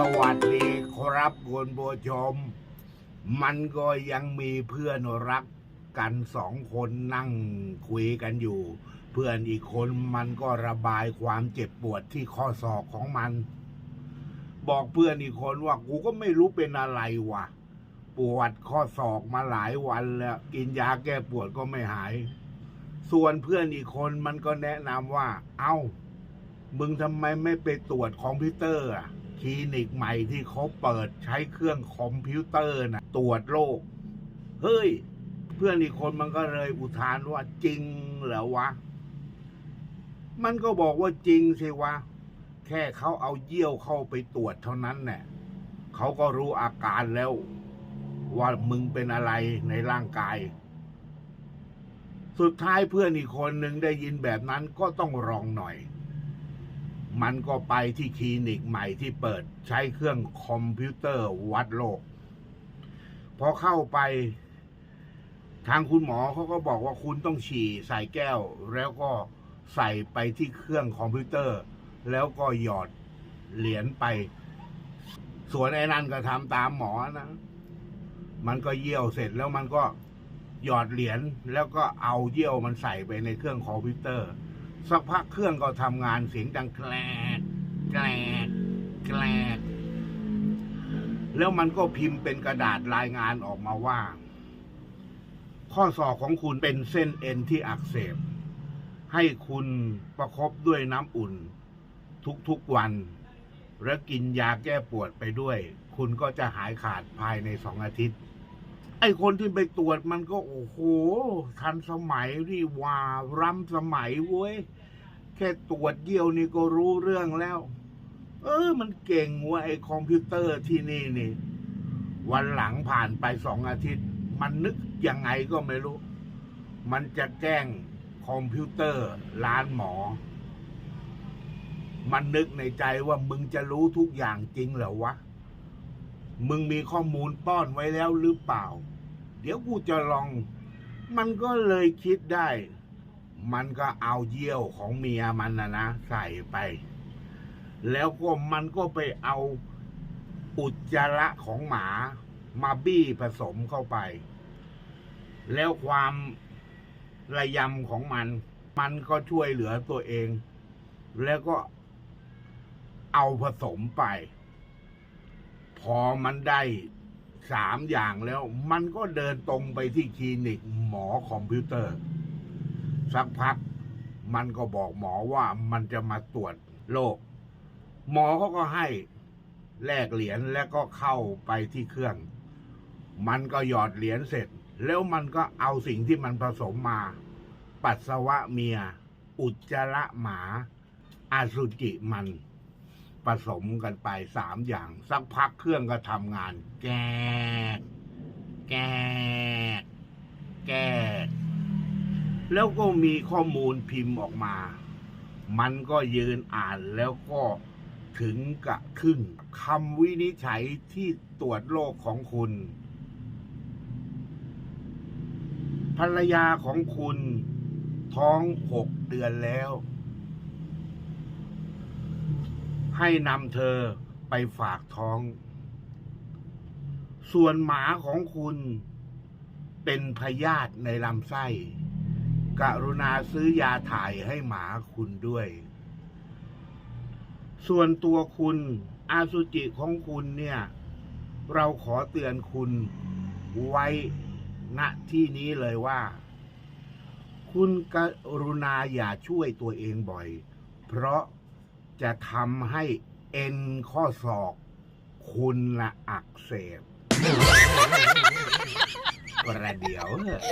สวัสดีครับคุณผู้ชม มันก็ยังมีเพื่อนรักกันสองคนนั่งคุยกันอยู่ เพื่อนอีกคนมันก็ระบายความเจ็บปวดที่ข้อศอกของมัน บอกเพื่อนอีกคนว่ากูก็ไม่รู้เป็นอะไรวะปวดข้อศอกมาหลายวันแล้ว กินยาแก้ปวดก็ไม่หาย ส่วนเพื่อนอีกคนมันก็แนะนำว่า เอ้า มึงทำไมไม่ไปตรวจคอมพิวเตอร์อะ คลินิกใหม่ที่เขาเปิดใช้เครื่องคอมพิวเตอร์นะตรวจโรคเฮ้ย เพื่อนอีกคนมันก็เลยอุทานว่าจริงเหรอวะ มันก็บอกว่าจริงสิวะ แค่เขาเอาเยี่ยวเข้าไปตรวจเท่านั้นแหละเขาก็รู้อาการแล้ว ว่ามึงเป็นอะไรในร่างกาย สุดท้ายเพื่อนอีกคนหนึ่งได้ยินแบบนั้นก็ต้องรองหน่อย มันก็ไปที่คลินิกใหม่ที่เปิดใช้เครื่องคอมพิวเตอร์วัดโรคพอเข้าไปทางคุณหมอเขาก็บอกว่าคุณต้องฉี่ใส่แก้ว แล้วก็ใส่ไปที่เครื่องคอมพิวเตอร์ แล้วก็หยอดเหรียญไป ส่วนไอ้นั่นก็ทำตามหมอนะ มันก็เยี่ยวเสร็จแล้วมันก็หยอดเหรียญแล้วก็เอาเยี่ยวมันใส่ไปในเครื่องคอมพิวเตอร์ สักพักเครื่องก็ทำงานเสียงดังแกลกแกลกแกลกแล้วมันก็พิมพ์เป็นกระดาษรายงานออกมาว่า ข้อศอกของคุณเป็นเส้นเอ็นที่อักเสบ ให้คุณประคบด้วยน้ำอุ่น ทุกๆวัน และกินยาแก้ปวดไปด้วย คุณก็จะหายขาดภายในสองอาทิตย์ ไอ้คนที่ไปตรวจมันก็โอ้โห ทันสมัยนี่ว่าล้ำสมัยเว้ย แค่ตรวจเยี่ยวนี่ก็รู้เรื่องแล้ว เออ มันเก่งเว่าไอ้คอมพิวเตอร์ที่นี่นี่ วันหลังผ่านไปสองอาทิตย์ มันนึกยังไงก็ไม่รู้ มันจะแกล้งคอมพิวเตอร์ร้านหมอ มันนึกในใจว่ามึงจะรู้ทุกอย่างจริงเหรอวะ มึงมีข้อมูลป้อนไว้แล้วหรือเปล่า เดี๋ยวกูจะลอง มันก็เลยคิดได้ มันก็เอาเยี่ยวของเมียมันนะนะใส่ไป แล้วก็มันก็ไปเอาอุจจาระของหมามาบี้ผสมเข้าไป แล้วความระยำของมัน มันก็ช่วยเหลือตัวเอง แล้วก็เอาผสมไป พอมันได้สามอย่างแล้ว มันก็เดินตรงไปที่คลินิกหมอคอมพิวเตอร์ สักพักมันก็บอกหมอว่ามันจะมาตรวจโรคหมอเขาก็ให้แลกเหรียญแล้วก็เข้าไปที่เครื่อง มันก็หยอดเหรียญเสร็จ แล้วมันก็เอาสิ่งที่มันผสมมา ปัสสาวะเมีย อุจจาระหมา อาสุจิมัน ผสมกันไปสามอย่าง สักพักเครื่องก็ทำงาน แกกแกกแกกแล้วก็มีข้อมูลพิมพ์ออกมา มันก็ยืนอ่านแล้วก็ถึงกับขึ้นคำวินิจฉัยที่ตรวจโรคของคุณ ภรรยาของคุณท้องหกเดือนแล้ว ให้นำเธอไปฝากท้อง ส่วนหมาของคุณเป็นพยาธิในลำไส้ กรุณาซื้อยาถ่ายให้หมาคุณด้วย ส่วนตัวคุณอาสุจิของคุณเนี่ย เราขอเตือนคุณไว้ณที่นี้เลยว่า คุณกรุณาอย่าช่วยตัวเองบ่อย เพราะ จะทำให้เอ็นข้อศอกคุณละอักเสบประเดี๋ยวเถอะ